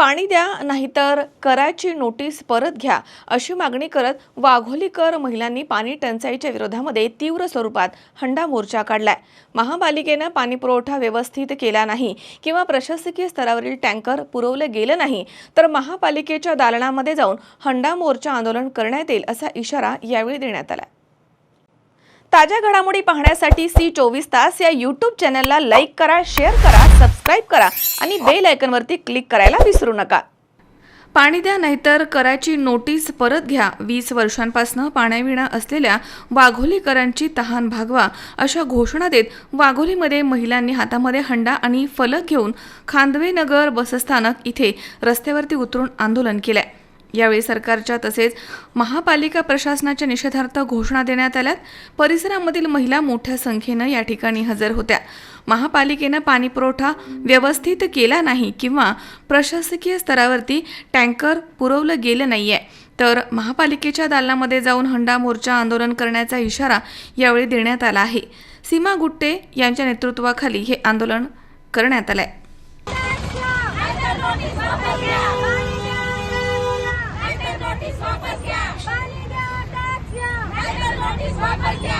पाणी द्या नाहीतर कराची नोटीस परत घ्या अशी मागणी करत वाघोलीकर महिलांनी पाणी टंचाईच्या विरोधामध्ये तीव्र स्वरूपात हंडा मोर्चा काढलाय. महापालिकेनं पाणी पुरवठा व्यवस्थित केला नाही किंवा प्रशासकीय स्तरावरील टँकर पुरवलं गेलं नाही तर महापालिकेच्या दालनामध्ये जाऊन हंडा मोर्चा आंदोलन करण्यात येईल असा इशारा यावेळी देण्यात आला ताज्या घडामोडी पाहण्यासाठी सी चोवीस तास या यूट्यूब चॅनलला लाईक करा शेअर करा सबस्क्राईब करा आणि बेल आयकनवरती क्लिक करायला विसरू नका. पाणी द्या नाहीतर कराची नोटीस परत घ्या. वीस वर्षांपासून पाण्याविणा असलेल्या वाघोलीकरांची तहान भागवा अशा घोषणा देत वाघोलीमध्ये महिलांनी हातामध्ये हंडा आणि फलक घेऊन खांदवे नगर बसस्थानक इथे रस्त्यावरती उतरून आंदोलन केलंय. यावेळी सरकारच्या तसेच महापालिका प्रशासनाच्या निषेधार्थ घोषणा देण्यात आल्यात. परिसरामधील महिला मोठ्या संख्येनं या ठिकाणी हजर होत्या. महापालिकेनं पाणीपुरवठा व्यवस्थित केला नाही किंवा प्रशासकीय स्तरावरती टँकर पुरवलं गेलं नाही आहे तर महापालिकेच्या दालनामध्ये जाऊन हंडा मोर्चा आंदोलन करण्याचा इशारा यावेळी देण्यात आला आहे. सीमा गुट्टे यांच्या नेतृत्वाखाली हे आंदोलन करण्यात आलं आहे आलंय वीस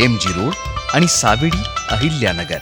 एम जी रोड आणि सावेडी अहिल्यानगर.